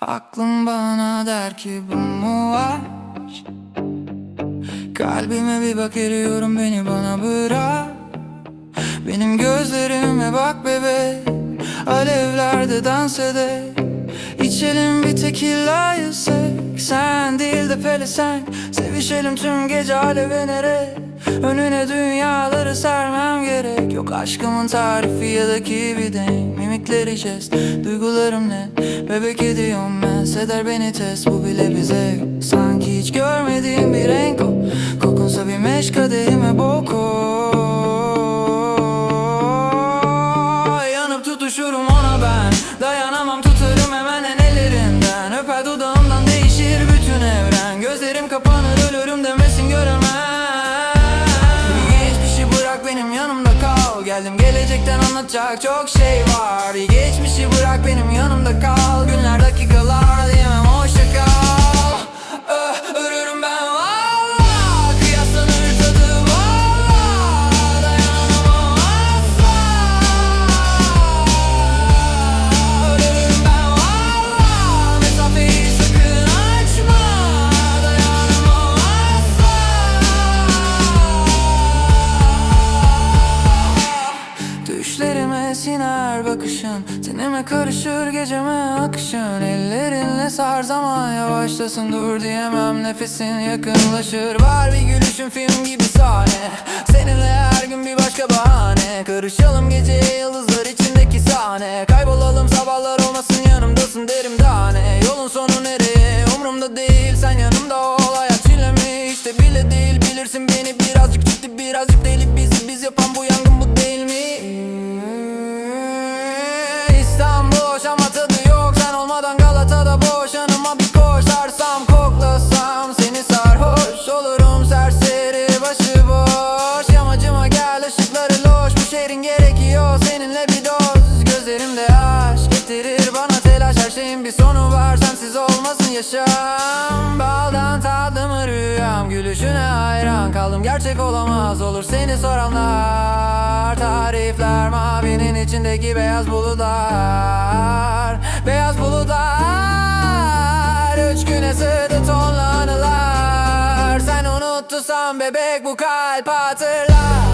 Aklım bana der ki bu mu var Kalbime bir bak eriyorum beni bana bırak. Benim gözlerime bak bebe Alevlerde dans ede. İçelim bir tekila yüksek Sen değil de pelesenk Sevişelim tüm gece alevenere Önüne dünyaları sermem gerek. Yok aşkımın tarifi ya da ki bir denk Mimikleri jest, duygularım ne? Bebek ediyorum ben, eder beni test Bu bile bize Sanki hiç görmediğim Geldim. Gelecekten anlatacak çok şey var. Geçmişi bırak benim yanımda kal. Günler dakikalar diyemem. Hoşça kal Düşlerime siner bakışın. Tenime karışır geceme akışın. Ellerinle sar zaman yavaşlasın. Dur diyemem nefesin yakınlaşır. Var bir gülüşün film gibi sahne. Seninle her gün bir başka bahane. Karışalım geceye yıldızlar içindeki sahne. Kaybolalım sabahlar olmasın yanımdasın derim daha ne Yolun sonu nereye? Umurumda değil sen yanımda ol. Hayat çile mi işte bile değil. Bilirsin beni Birazcık ciddi birazcık deli şehrin gerekiyor seninle bir doz. Gözlerimde aşk getirir bana telaş. Her şeyin bir sonu var sensiz olmasın yaşam. Baldan tatlı mı rüyam Gülüşüne hayran kaldım. Gerçek olamaz Olur seni soranlar. Tarifler mavinin içindeki beyaz bulutlar. Beyaz bulutlar Üç güne sığdı tonlu anılar Sen unuttusan bebek bu kalp hatırlar